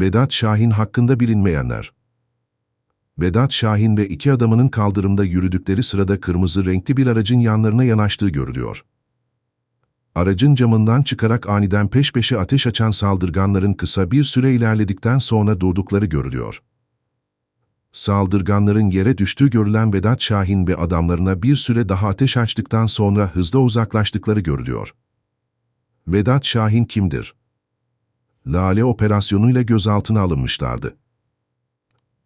Vedat Şahin hakkında bilinmeyenler. Vedat Şahin ve iki adamının kaldırımda yürüdükleri sırada kırmızı renkli bir aracın yanlarına yanaştığı görülüyor. Aracın camından çıkarak aniden peş peşe ateş açan saldırganların kısa bir süre ilerledikten sonra durdukları görülüyor. Saldırganların yere düştüğü görülen Vedat Şahin ve adamlarına bir süre daha ateş açtıktan sonra hızla uzaklaştıkları görülüyor. Vedat Şahin kimdir? Lale operasyonuyla gözaltına alınmışlardı.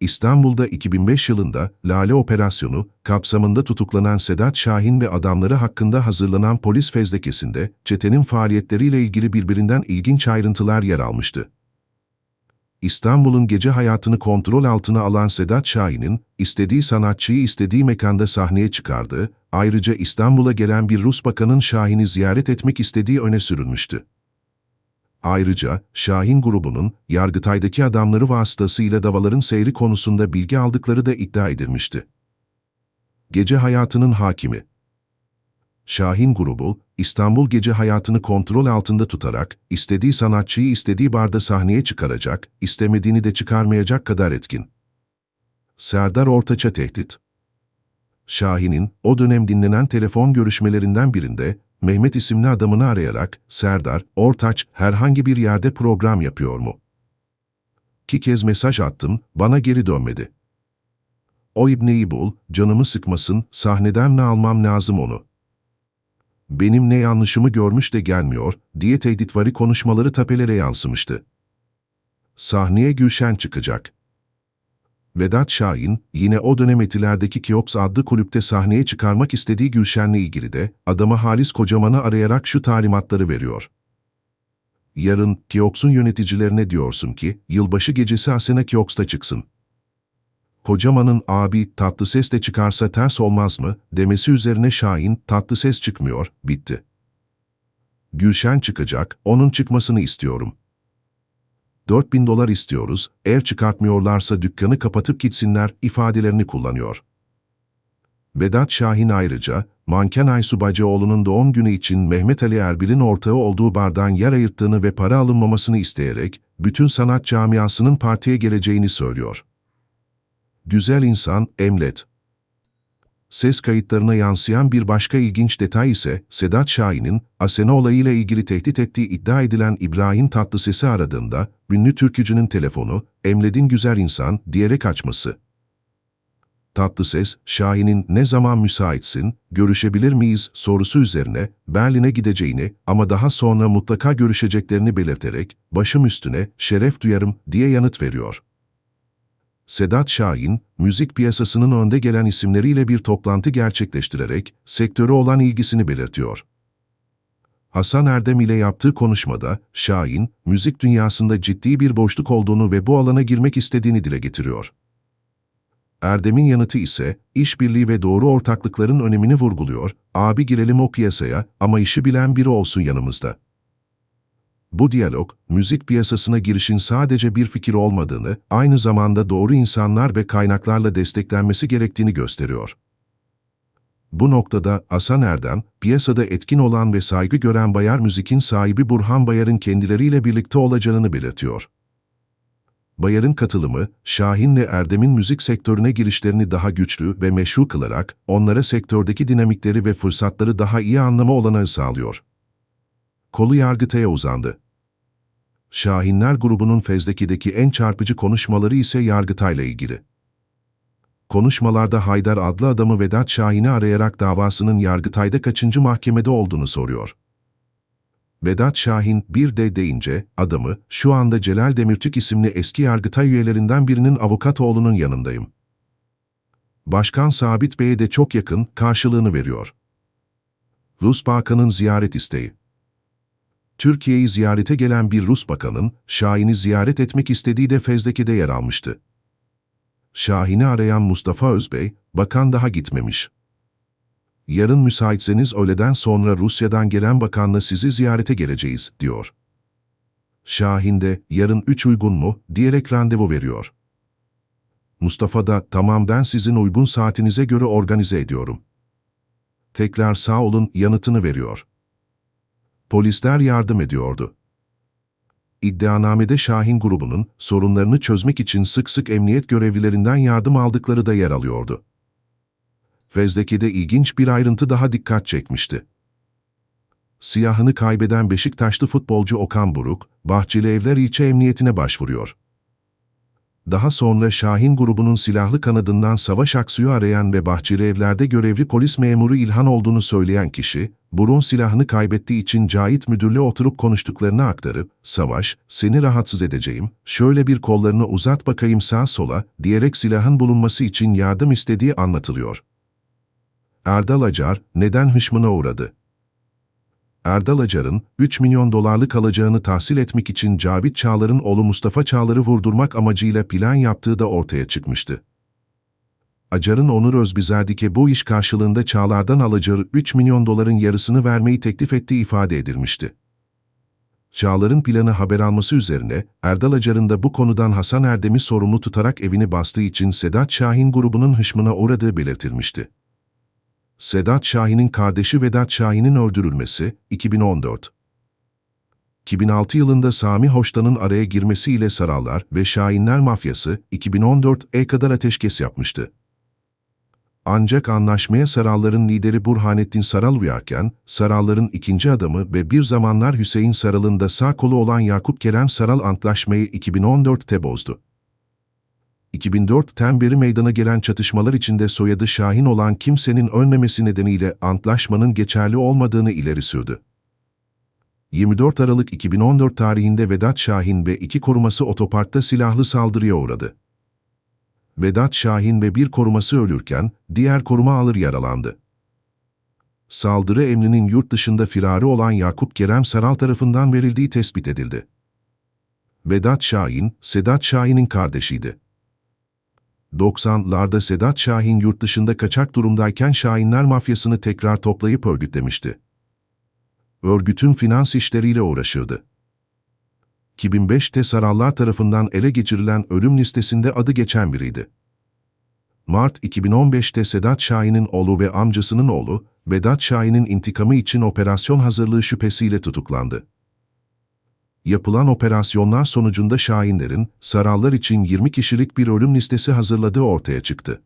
İstanbul'da 2005 yılında Lale Operasyonu kapsamında tutuklanan Sedat Şahin ve adamları hakkında hazırlanan polis fezlekesinde çetenin faaliyetleriyle ilgili birbirinden ilginç ayrıntılar yer almıştı. İstanbul'un gece hayatını kontrol altına alan Sedat Şahin'in istediği sanatçıyı istediği mekanda sahneye çıkardığı, ayrıca İstanbul'a gelen bir Rus bakanın Şahin'i ziyaret etmek istediği öne sürülmüştü. Ayrıca Şahin grubunun Yargıtay'daki adamları vasıtasıyla davaların seyri konusunda bilgi aldıkları da iddia edilmişti. Gece hayatının hakimi Şahin grubu, İstanbul gece hayatını kontrol altında tutarak, istediği sanatçıyı istediği barda sahneye çıkaracak, istemediğini de çıkarmayacak kadar etkin. Serdar Ortaç'a tehdit Şahin'in o dönem dinlenen telefon görüşmelerinden birinde Mehmet isimli adamını arayarak, Serdar, Ortaç herhangi bir yerde program yapıyor mu? İki kez mesaj attım, bana geri dönmedi. O ibneyi bul, canımı sıkmasın, sahneden ne almam lazım onu. Benim ne yanlışımı görmüş de gelmiyor, diye tehditvari konuşmaları tapelere yansımıştı. Sahneye Gülşen çıkacak. Vedat Şahin, yine o dönem Etiler'deki Kiops adlı kulüpte sahneye çıkarmak istediği Gülşen'le ilgili de adamı Halis Kocaman'ı arayarak şu talimatları veriyor. Yarın Kioks'un yöneticilerine diyorsun ki, yılbaşı gecesi Asena Kioks'ta çıksın. Kocaman'ın abi tatlı ses de çıkarsa ters olmaz mı demesi üzerine Şahin tatlı ses çıkmıyor, bitti. Gülşen çıkacak, onun çıkmasını istiyorum. 4000 dolar istiyoruz, eğer çıkartmıyorlarsa dükkanı kapatıp gitsinler ifadelerini kullanıyor. Vedat Şahin ayrıca, manken Aysu Bacıoğlu'nun doğum günü için Mehmet Ali Erbil'in ortağı olduğu bardan yer ayırttığını ve para alınmamasını isteyerek, bütün sanat camiasının partiye geleceğini söylüyor. Güzel insan, Emlet. Ses kayıtlarına yansıyan bir başka ilginç detay ise Sedat Şahin'in Asena olayıyla ilgili tehdit ettiği iddia edilen İbrahim Tatlıses'i aradığında ünlü türkücünün telefonu Emled'in güzel insan diyerek açması. Tatlıses, Şahin'in ne zaman müsaitsin, görüşebilir miyiz sorusu üzerine Berlin'e gideceğini ama daha sonra mutlaka görüşeceklerini belirterek başım üstüne şeref duyarım diye yanıt veriyor. Sedat Şahin, müzik piyasasının önde gelen isimleriyle bir toplantı gerçekleştirerek sektöre olan ilgisini belirtiyor. Hasan Erdem ile yaptığı konuşmada, Şahin, müzik dünyasında ciddi bir boşluk olduğunu ve bu alana girmek istediğini dile getiriyor. Erdem'in yanıtı ise, işbirliği ve doğru ortaklıkların önemini vurguluyor, abi girelim o piyasaya ama işi bilen biri olsun yanımızda. Bu diyalog, müzik piyasasına girişin sadece bir fikir olmadığını, aynı zamanda doğru insanlar ve kaynaklarla desteklenmesi gerektiğini gösteriyor. Bu noktada Hasan Erdem, piyasada etkin olan ve saygı gören Bayar Müzik'in sahibi Burhan Bayar'ın kendileriyle birlikte olacağını belirtiyor. Bayar'ın katılımı, Şahin'le Erdem'in müzik sektörüne girişlerini daha güçlü ve meşru kılarak, onlara sektördeki dinamikleri ve fırsatları daha iyi anlama olanağı sağlıyor. Kolu Yargıtay'a uzandı. Şahinler grubunun Fezleki'deki en çarpıcı konuşmaları ise Yargıtay'la ilgili. Konuşmalarda Haydar adlı adamı Vedat Şahin'i arayarak davasının Yargıtay'da kaçıncı mahkemede olduğunu soruyor. Vedat Şahin bir de deyince adamı şu anda Celal Demirtürk isimli eski Yargıtay üyelerinden birinin avukat oğlunun yanındayım. Başkan Sabit Bey'e de çok yakın karşılığını veriyor. Rus Bakan'ın ziyaret isteği. Türkiye'yi ziyarete gelen bir Rus bakanın Şahin'i ziyaret etmek istediği de fezleke'de yer almıştı. Şahin'i arayan Mustafa Özbey, bakan daha gitmemiş. Yarın müsaitseniz öğleden sonra Rusya'dan gelen bakanla sizi ziyarete geleceğiz, diyor. Şahin de, yarın üç uygun mu, diyerek randevu veriyor. Mustafa da, tamam ben sizin uygun saatinize göre organize ediyorum. Tekrar sağ olun yanıtını veriyor. Polisler yardım ediyordu. iddianamede Şahin grubunun sorunlarını çözmek için sık sık emniyet görevlilerinden yardım aldıkları da yer alıyordu. Fezleke'de ilginç bir ayrıntı daha dikkat çekmişti. Siyahını kaybeden Beşiktaşlı futbolcu Okan Buruk, Bahçeli Evler İlçe Emniyetine başvuruyor. Daha sonra Şahin grubunun silahlı kanadından Savaş Aksu'yu arayan ve Bahçeli Evler'de görevli polis memuru İlhan olduğunu söyleyen kişi, Burun silahını kaybettiği için Cahit müdürle oturup konuştuklarını aktarıp, Savaş, seni rahatsız edeceğim, şöyle bir kollarını uzat bakayım sağa sola, diyerek silahın bulunması için yardım istediği anlatılıyor. Erdal Acar, neden hışmına uğradı? Erdal Acar'ın 3 milyon dolarlık alacağını tahsil etmek için Cavit Çağlar'ın oğlu Mustafa Çağlar'ı vurdurmak amacıyla plan yaptığı da ortaya çıkmıştı. Acar'ın Onur Özbizerdik'e bu iş karşılığında Çağlar'dan alacağı 3 milyon doların yarısını vermeyi teklif ettiği ifade edilmişti. Çağlar'ın planı haber alması üzerine Erdal Acar'ın da bu konudan Hasan Erdem'i sorumlu tutarak evini bastığı için Sedat Şahin grubunun hışmına uğradığı belirtilmişti. Sedat Şahin'in kardeşi Vedat Şahin'in öldürülmesi 2014 2006 yılında Sami Hoştan'ın araya girmesiyle Sarallar ve Şahinler Mafyası 2014'e kadar ateşkes yapmıştı. Ancak anlaşmaya Saralların lideri Burhanettin Saral uyarken, Saralların ikinci adamı ve bir zamanlar Hüseyin Saral'ın da sağ kolu olan Yakup Kerem Saral antlaşmayı 2014'te bozdu. 2004'ten beri meydana gelen çatışmalar içinde soyadı Şahin olan kimsenin ölmemesi nedeniyle antlaşmanın geçerli olmadığını ileri sürdü. 24 Aralık 2014 tarihinde Vedat Şahin ve iki koruması otoparkta silahlı saldırıya uğradı. Vedat Şahin ve bir koruması ölürken diğer koruma alır yaralandı. Saldırı emrinin yurt dışında firari olan Yakup Kerem Saral tarafından verildiği tespit edildi. Vedat Şahin, Sedat Şahin'in kardeşiydi. 90'larda Sedat Şahin yurt dışında kaçak durumdayken Şahinler mafyasını tekrar toplayıp örgütlemişti. Örgütün finans işleriyle uğraşırdı. 2005'te Sarallar tarafından ele geçirilen ölüm listesinde adı geçen biriydi. Mart 2015'te Sedat Şahin'in oğlu ve amcasının oğlu, Vedat Şahin'in intikamı için operasyon hazırlığı şüphesiyle tutuklandı. Yapılan operasyonlar sonucunda Şahinlerin, Sarallar için 20 kişilik bir ölüm listesi hazırladığı ortaya çıktı.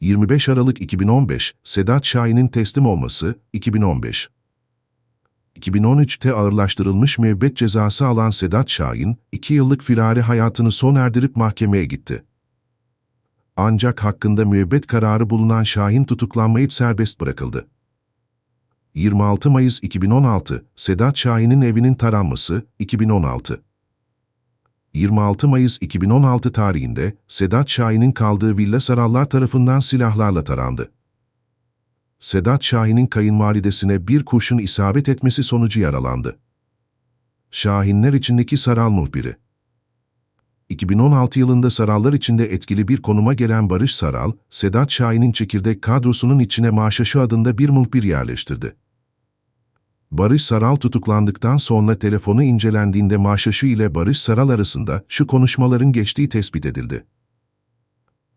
25 Aralık 2015, Sedat Şahin'in teslim olması, 2015. 2013'te ağırlaştırılmış müebbet cezası alan Sedat Şahin, 2 yıllık firari hayatını son erdirip mahkemeye gitti. Ancak hakkında müebbet kararı bulunan Şahin tutuklanmayıp serbest bırakıldı. 26 Mayıs 2016, Sedat Şahin'in evinin taranması, 2016. 26 Mayıs 2016 tarihinde Sedat Şahin'in kaldığı villa Sarallar tarafından silahlarla tarandı. Sedat Şahin'in kayınvalidesine bir kurşun isabet etmesi sonucu yaralandı. Şahinler içindeki Saral muhbiri 2016 yılında Sarallar içinde etkili bir konuma gelen Barış Saral, Sedat Şahin'in çekirdek kadrosunun içine Maşaşı adında bir muhbir yerleştirdi. Barış Saral tutuklandıktan sonra telefonu incelendiğinde Maşaşı ile Barış Saral arasında şu konuşmaların geçtiği tespit edildi.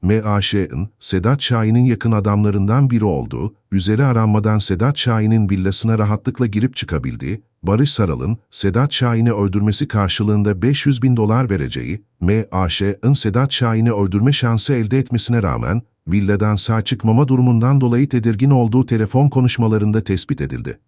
M.A.Ş'ın, Sedat Şahin'in yakın adamlarından biri olduğu, üzeri aranmadan Sedat Şahin'in villasına rahatlıkla girip çıkabildiği, Barış Saral'ın Sedat Şahin'i öldürmesi karşılığında 500 bin dolar vereceği, M.A.Ş'ın Sedat Şahin'i öldürme şansı elde etmesine rağmen, villadan sağ çıkmama durumundan dolayı tedirgin olduğu telefon konuşmalarında tespit edildi.